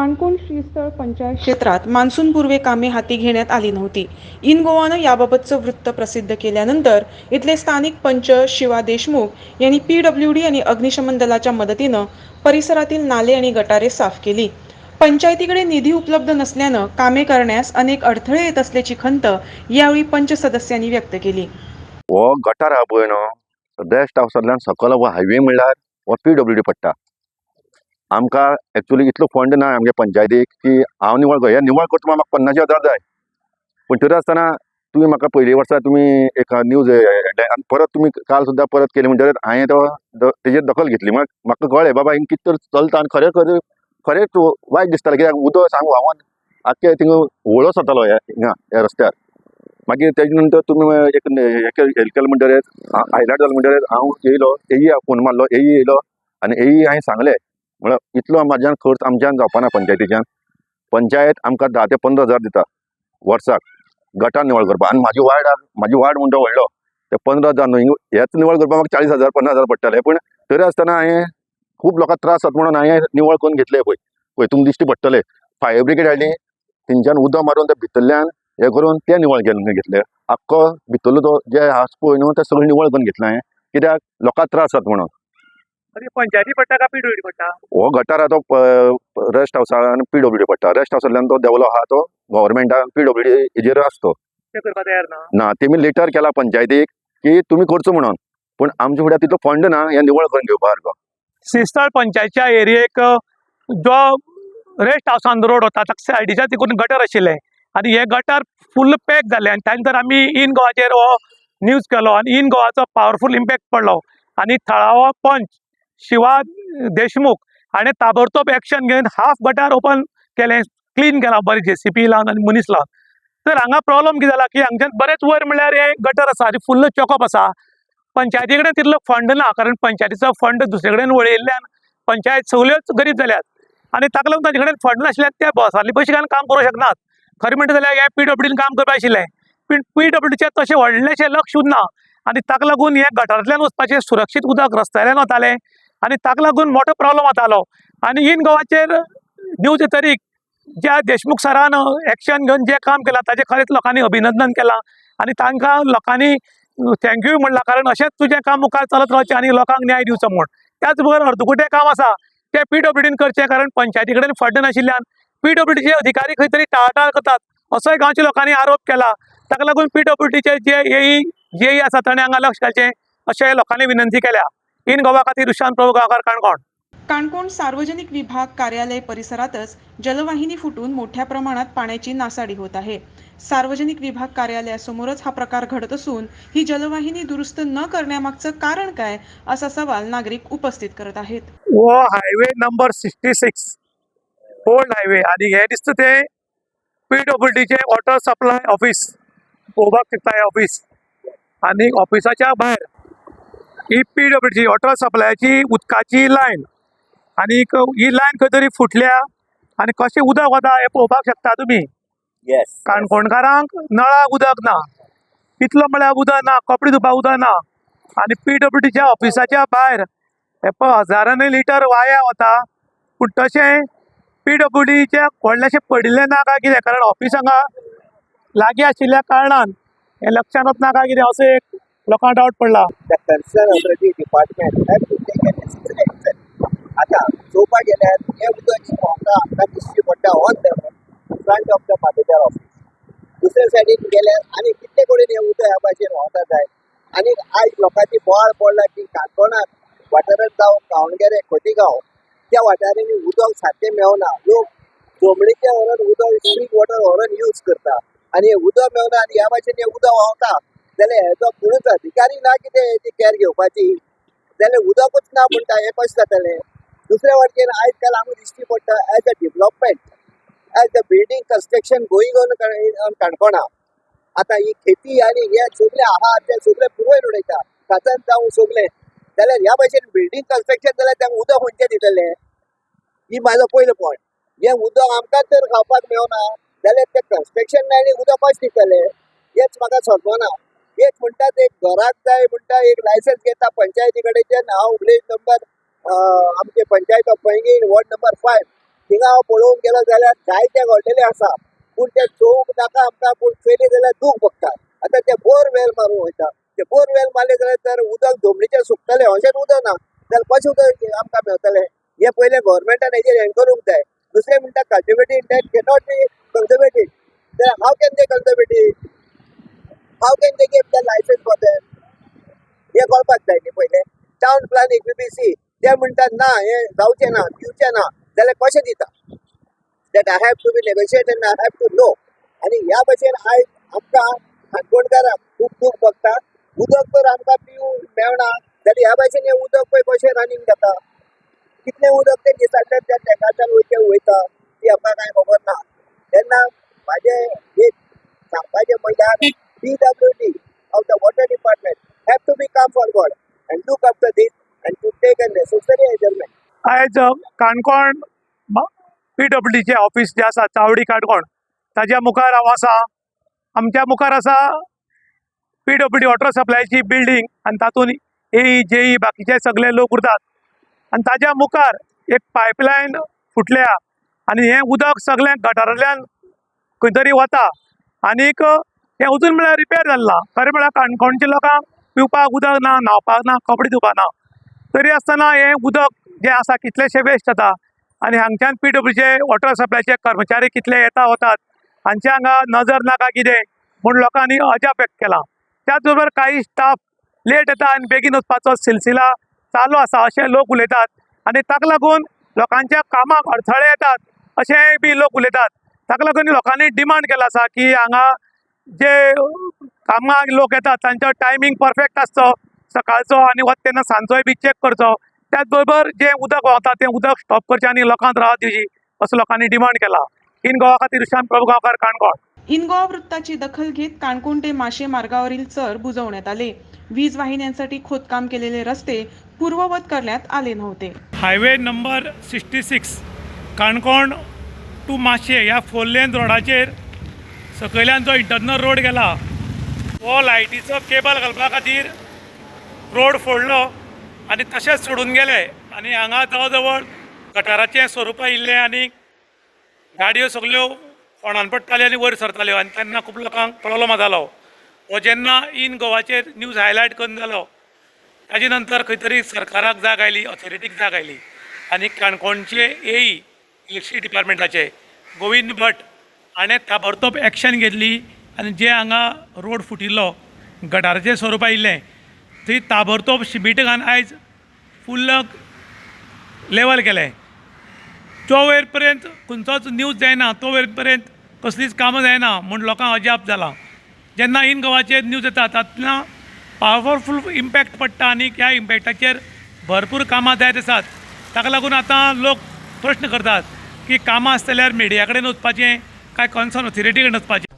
काणकोण श्रीस्थळ पंचायत क्षेत्रात मान्सूनपूर्वे कामे हाती घेण्यात आली नव्हती. इन गोवानं याबाबतचं वृत्त प्रसिद्ध केल्यानंतर इथले स्थानिक पंच शिवा देशमुख यांनी पी डब्ल्यू डी आणि अग्निशमन दलाच्या मदतीनं परिसरातील नाले आणि गटारे साफ केली. पंचायतीकडे निधी उपलब्ध नसल्यानं कामे करण्यास अनेक अडथळे येत असल्याची खंत यावेळी पंच सदस्यांनी व्यक्त केली. हो गटार आहा पळय न्हू रेस्ट हावसांतल्यान सकयल हो हायवे म्हणल्यार हो पी डब्ल्यू डी पडटा आमकां एक्चुली इतलो फंड ना आमगे पंचायतीक की हांव निवळ कर हे निवळ करता म्हाका पन्नासशे हजार जाय. पूण तरी आसतना तुमी म्हाका पयली वर्सा तुमी एक न्यूज आनी परत तुमी काल सुद्दां परत केली म्हणटकीर हांवें तो द- तेजेर दखल घेतली. म्हाका म्हाका कळ्ळें बाबा हिंग कितें तर चलता आनी खरें खरें खरेंच वायट दिसतालें. कित्याक उदक सांग व्हांवोन आख्खें थिंग व्हळो जातालो ह्या हिंगा ह्या रस्त्यार. मागीर तेजे नंतर तुमी एक हें केलें म्हणटकीर हायलायट जालें म्हणटकीर हांव येयलो एई फोन मारलो एई येयलो आनी एई हांवें सांगलें. म्हळ्यार इतलो म्हाज्यान खर्च आमच्यान जावपाना पंचायतीच्यान. पंचायत आमकां धा ते पंदरा हजार दिता. वर्साक. गटान निवळ करपाक आनी म्हाजी वार्ड म्हाजी वार्ड म्हणटा व्हडलो ते पंदरा हजार न्हू. हेच निवळ करपाक म्हाका चाळीस हजार पन्नास हजार पडटले. पूण तरी आसतना हांवें खूब लोकांक त्रास जाता म्हणून हांवें निवळ करून घेतले पळय. पळय तुमकां दिश्टी पडटले. फायर ब्रिगेड हाडली. तेंच्यान उदक मारून ते भितरल्यान हे करून ते निवळ केले घेतले. आख्खो भितरलो तो जे आसा पळय न्हू ते सगळे निवळ करून घेतले हांवें कित्याक? लोकांक त्रास जाता म्हणून. पंचायती पडटा का पीडब्ल्यूडी पडटा हो गटार तो रेस्ट हावसा आनी पी डब्ल्यू डी पडटा रेस्ट हावसांतल्यान तो डेवलप आहा तो गव्हर्मेंटान पी डब्ल्यू डी हेजेर आसता तो ते करपाक तयार ना ना तेमी लेटर केला पंचायतीक की तुमी करचो म्हणून. पूण आमच्या फुड्यान तितलो फंड ना हे निवळ करून घेवपा सारको सिस्थळ पंचायतच्या एरियेक जो रेस्ट हावस ऑन द रोड वता ताका सायडीच्या तिकून गटर आशिल्ले आनी हे गटर फुल्ल पॅक जाले आनी त्यानंतर आमी इन गोवाचेर हो न्यूज केलो आनी इन गोवाचो पावरफूल इम्पॅक्ट पडलो. आनी थळावो पंच शिवा देशमुख हाणें ताबडतोब एक्शन घेवन हाफ गटार ओपन केलें क्लीन केलां बरें जे सी पी लावन आनी मनीस लावन तर हांगा प्रॉब्लम कितें जाला की हांगच्यान बरेंच वयर म्हळ्यार हे गटर आसा आनी फुल्ल चॉकअप आसा पंचायती कडेन तितलो फंड ना कारण पंचायतीचो फंड दुसरे कडेन वळयल्ल्यान पंचायत सगल्योच गरीब जाल्यात आनी ताका लागून तांचे कडेन फंड नाशिल्ल्यान ते बॉसाली पयशे घालून काम करूंक शकनात खरें म्हणटा जाल्यार हे पी डब्ल्यूडीन काम करपाक आशिल्लें पूण पी डब्ल्यूडीचें तशें व्हडलेंशें लक्ष उरना आनी ताका लागून हे गटारांतल्यान वचपाचें सुरक्षीत उदक रस्त्यांतल्यान वतालें आनी ताका लागून मोठो प्रॉब्लम जातालो आनी इन गोवाचेर न्यूज तरीक ज्या देशमुख सरान एक्शन घेवन जें काम केलां ताजें खरेंच लोकांनी अभिनंदन केलां आनी तांकां लोकांनी थँक्यू म्हणलां कारण अशेंच तुजें काम मुखार चलत रावचें आनी लोकांक न्याय दिवचो म्हूण त्याच बरोबर अर्दकुटें काम आसा तें पी डब्ल्यूडीन करचें कारण पंचायती कडेन फंड नाशिल्ल्यान पी डब्ल्यूडीचे अधिकारी खंय तरी टाळटाळ करतात असोय गांवच्या लोकांनी आरोप केला ताका लागून पी डब्ल्यूडीचे जे येई जेई आसा ताणें हांगा लक्ष घालचें अशें लोकांनी विनंती केल्या इन गोवा खातीर दुशांत प्रभू गांवकार काणकोण काणकोण सार्वजनिक विभाग कार्यालय परिसरातच जलवाहिनी फुटून मोठ्या प्रमाणात पाण्याची नासाडी होत आहे. सार्वजनिक विभाग कार्यालयासमोरच हा प्रकार घडत असून ही जलवाहिनी दुरुस्त न करण्यामागचं कारण काय असा सवाल नागरिक उपस्थित करत आहेत. हो highway number sixty six old highway आनी हे दिसता ते पी डब्ल्यू डीचे वॉटर सप्लाय ऑफिस पळोवपाक शकता हे ऑफिस. आनी ऑफिसाच्या भायर ही पी डब्ल्यू डी वॉटर सप्लायाची उदकाची लायन आनीक ही लायन खंय तरी फुटल्या आनी कशें उदक वता हें पळोवपाक शकता तुमी काणकोणकारांक नळाक उदक ना. इतलो म्हळ्यार उदक ना कपडे धुवपाक उदक ना. आनी पी डब्ल्यू डीच्या ऑफिसाच्या भायर हे पळय हजारांनी लिटर वाया वता पूण तशें पी डब्ल्यू डीचे व्हडलेशें पडिल्लें ना काय कितें? कारण ऑफिस हांगा लागीं आशिल्ल्या कारणान हें लक्षांत वचना काय कितें? असो एक लोकांक डावट पडला. the concerned authority department have to take आता चोवपाक गेल्यार हे उदक जी आमकां दिश्टी पडटा on the front of the Patekar office दुसऱ्या सायडीन गेल्यार आनी कितले कडेन हें उदक ह्या भाशेन व्हांवता जाय आनी आयज लोकांची बोवाळ पडला की काणकोणांत वाठारांत जावं गांवणगेरे खोतीगांव. त्या वाठारांनी उदक सारकें मेळना लोक जमणीच्या व्हरून उदक स्ट्रीट वॉटर व्हरून यूज करता आनी हें उदक मेळना आनी ह्या भाशेन हें उदक व्हांवता जाल्यार हेजो कोणूच अधिकारी ना कितें हेची कॅर घेवपाची जाल्यार उदकूच ना म्हणटा हें कशें जातलें दुसऱ्या वाटेन आयज काल आमकां दिश्टी पडटा as a development as a building construction going on काणकोणा. आतां ही खेती आनी हे सगळे आहा ते सगळे पुरवण उडयता काचन जावं सगळे जाल्यार ह्या भाशेन बिल्डींग कन्स्ट्रक्शन जाल्यार तांकां उदक खंयचें दितलें ही म्हाजो पयलो पॉयंट हें उदक आमकां जर खावपाक मेळना. जाल्यार तें कन्स्ट्रक्शन आनी उदक कशें दितले हेंच म्हाका समजना एक म्हणतात एक घराक जाय म्हणटा एक लायसन्स घेता पंचायती कडेच्यान हांव विलेज नंबर आमचे panchayat of Paingin ward number five थिंगा हांव पळोवंक गेलो जाल्यार जायते घडलेले आसा पूण ते चोवूंक नाका आमकां पूण फेली जाल्यार दूख भोगता आतां ते बोरवेल मारूंक वयता ते बोरवेल मारले जाल्यार तर उदक धोमणीचें सुकतलें अशेंच उदक ना. जाल्यार कशें उदक आमकां मेळटलें हे पयलें गोवोरमेंटान हेजेर हें करूंक जाय दुसरें म्हणटा कल्टिवेटीड दॅट कॅनॉट बी कल्टिवेटीड जाल्यार how can they conservative How can they give the license for them? हे कळपाक जाय न्ही पयलें टावन प्लॅनिंग बीबीसी ते म्हणटात ना हे जावचें ना दिवचें ना. जाल्यार कशें दिता that I have to be negotiate and I have to know आनी ह्या भशेन आयज आमकां काणकोणकारांक खूब दूख भोगता उदक तर आमकां पिवूंक मेळना जाल्यार ह्या भाशेन हें उदक पळय कशें रनींग जाता कितलें उदक ते दिसांतल्यान त्या टॅकाच्यान वयचें वयता ती आमकां कांय खबर ना? तेन्ना म्हाजें एक सांगपाचें म्हणल्यार P of D of the water department be to be and look after this and to take a necessary uh आयज काणकोण पी डब्ल्यू डीचे ऑफिस जे आसा चावडी काणकोण ताज्या मुखार हांव आसा आमच्या मुखार आसा पी डब्ल्यू डी वॉटर सप्लायची बिल्डींग आनी तातूंत ए जे ई बाकीचे सगळे लोक उरतात. आनी ताज्या मुखार एक पायपलायन फुटल्या आनी हें उदक सगळें गटारांतल्यान खंय तरी वता आनीक हें अजून म्हळ्यार रिपेर जाल्ला खरें म्हळ्यार काणकोणच्या लोकांक पिवपाक उदक ना न्हावपाक ना कपडे धुवपाक ना. तरी आसतना हें उदक जें आसा कितलेशें वेस्ट जाता आनी हांगच्यान पी डब्ल्यूचे वॉटर सप्लायचे कर्मचारी कितले येता वतात हांच्या हांगा नजर नाका कितें म्हूण लोकांनी अजाप व्यक्त केला. त्याच बरोबर काही स्टाफ लेट येता आनी बेगीन वचपाचो सिलसिला चालू आसा अशें लोक उलयतात. आनी ताका लागून लोकांच्या कामाक अडथळे येतात. अशेंय बी लोक उलयतात. ताका लागून लोकांनी डिमांड केला आसा की हांगा जे कामाक लोक येतात तांचो टायमींग परफेक्ट आसचो सकाळचो आनी वता तेन्ना सांजचोय बी चॅक करचो त्याच बरोबर जें उदक व्हांवता तें उदक स्टॉप करचें आनी लोकांक राहत दिवची असो लोकांनी डिमांड केला. इन गोवा खातीर विशांत प्रभू गांवकार काणकोण. इनगोवा वृत्ताची दखल घेत काणकोण ते माशे मार्गावरील चर बुजवण्यात आले. वीज वाहिन्यांसाठी खोदकाम केलेले रस्ते पूर्ववत करण्यात आले नव्हते. Highway number sixty six Canacona to Mashem ह्या फोर लेन रोडाचेर सकयल्यान जो इंटरनल रोड गेला. हो लायटीचो केबल घालपा खातीर रोड फोडलो आनी तशेंच सोडून गेले. आनी हांगा जवळ जवळ गटाराचें स्वरूप आयिल्लें आनी गाडयो सगल्यो फोंडान पडटाल्यो आनी वयर सरताल्यो. आनी तेन्ना खूब लोकांक प्रॉब्लम जालो हो जेन्ना इन गोवाचेर न्यूज हायलायट करून जालो ताजे नंतर खंय तरी सरकाराक जाग आयली ऑथॉरिटीक जाग आयली. आनी काणकोणचे एई इलेक्ट्रिसिटी डिपार्टमेंटाचे गोविंद भट हाणें ताबडतोब एक्शन घेतली आनी जे हांगा रोड फुटिल्लो गटाराचें स्वरूप आयिल्लें थंय ताबडतोब शिमिट घालून आयज फुल्ल लेवल केलें. जो वेळ पर्यंत खंयचोच न्यूज जायना तो वेळ पर्यंत कसलीच कामां जायना म्हूण लोकांक अजाप जाला जेन्ना इन गोवाचेर न्यूज येता तातूंतल्यान पावरफूल इम्पॅक्ट पडटा आनी ह्या इम्पॅक्टाचेर भरपूर कामां जायत आसात. ताका लागून आतां लोक प्रश्न करतात की कामां आसतल्यार मिडिया कडेन वचपाचें काय कॉन्सर्ट होती? रेडी कडेन पाहिजे.